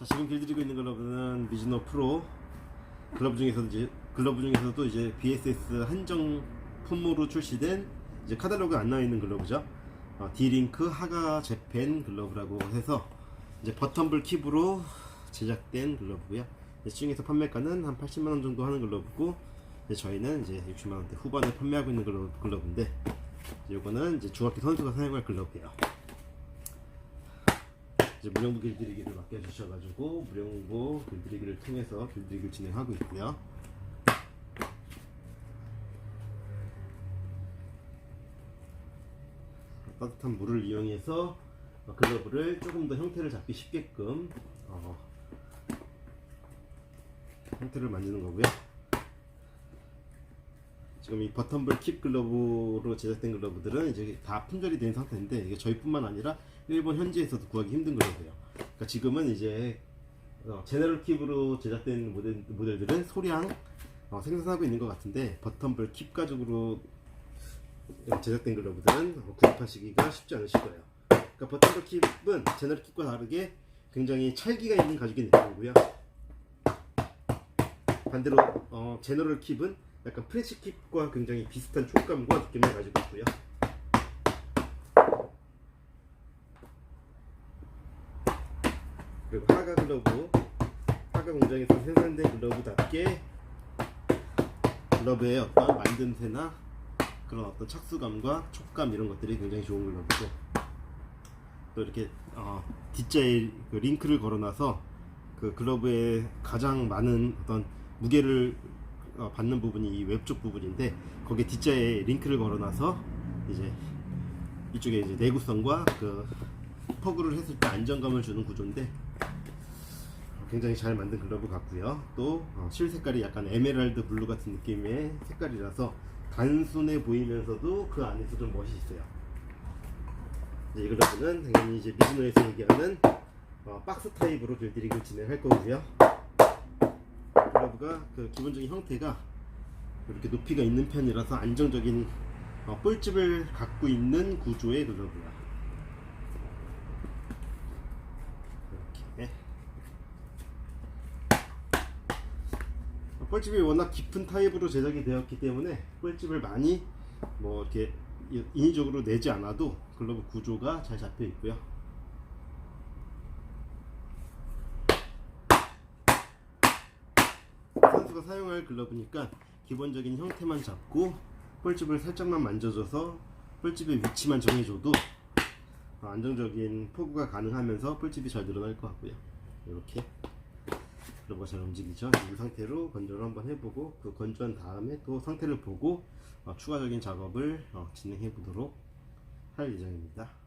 자 지금 길들이고 있는 글러브는 미즈노 프로 글러브 중에서도 이제 글러브 중에서도 이제 BSS 한정 품목으로 출시된 이제 카탈로그 안 나와 있는 글러브죠. 어, 디링크 하가 재팬 글러브라고 해서 이제 버텀블 킵으로 제작된 글러브고요. 시중에서 판매가는 한 80만 원 정도 하는 글러브고 이제 저희는 이제 60만 원대 후반에 판매하고 있는 글러브, 글러브인데 이거는 이제 중학교 선수가 사용할 글러브예요. 이제 무령부 길들이기를 맡겨주셔가지고 무령부 길들이기를 통해서 길들이기를 진행하고 있고요. 따뜻한 물을 이용해서 글러브를 조금 더 형태를 잡기 쉽게끔 어, 형태를 만드는 거고요. 지금 이 버텀블 킵 글러브로 제작된 글러브들은 이제 다 품절이 된 상태인데 이게 저희뿐만 아니라 일본 현지에서도 구하기 힘든 글러브예요. 그러니까 지금은 이제 어, 제너럴 킵으로 제작된 모델, 모델들은 소량 어, 생산하고 있는 것 같은데 버텀블 킵 가죽으로 제작된 글러브들은 구입하시기가 쉽지 않으실 거예요. 그러니까 버텀블 킵은 제너럴 킵과 다르게 굉장히 찰기가 있는 가죽의 느낌이고요. 반대로 어, 제너럴 킵은 약간 프레시 킵과 굉장히 비슷한 촉감과 느낌을 가지고 있고요. 그리고 하가 글러브, 하가 공장에서 생산된 글러브답게 글러브의 어떤 만듦새나 그런 어떤 착수감과 촉감 이런 것들이 굉장히 좋은 글러브고 또 이렇게 어, 뒷자에 그 링크를 걸어놔서 그 글러브에 가장 많은 어떤 무게를 어, 받는 부분이 이 웹 쪽 부분인데 거기에 뒷자에 링크를 걸어놔서 이제 이쪽에 이제 내구성과 그 퍼그를 했을 때 안정감을 주는 구조인데 굉장히 잘 만든 글러브 같고요. 또 어, 실 색깔이 약간 에메랄드 블루 같은 느낌의 색깔이라서 단순해 보이면서도 그 안에서 좀 멋이 있어요. 이 글러브는 당연히 이제 미즈노에서 얘기하는 어, 박스 타입으로 길들이기를 진행할 거고요. 글러브가 그 기본적인 형태가 이렇게 높이가 있는 편이라서 안정적인 어, 볼집을 갖고 있는 구조의 글러브야. 이렇게. 어, 볼집이 워낙 깊은 타입으로 제작이 되었기 때문에 볼집을 많이 뭐 이렇게 인위적으로 내지 않아도 글러브 구조가 잘 잡혀 있고요. 선수가 사용할 글러브니까 기본적인 형태만 잡고 볼집을 살짝만 만져줘서 볼집의 위치만 정해줘도 어, 안정적인 포구가 가능하면서 볼집이 잘 늘어날 것 같고요. 이렇게 글러브가 잘 움직이죠. 이 상태로 건조를 한번 해보고 그 건조한 다음에 또 상태를 보고 어, 추가적인 작업을 어, 진행해 보도록 할 예정입니다.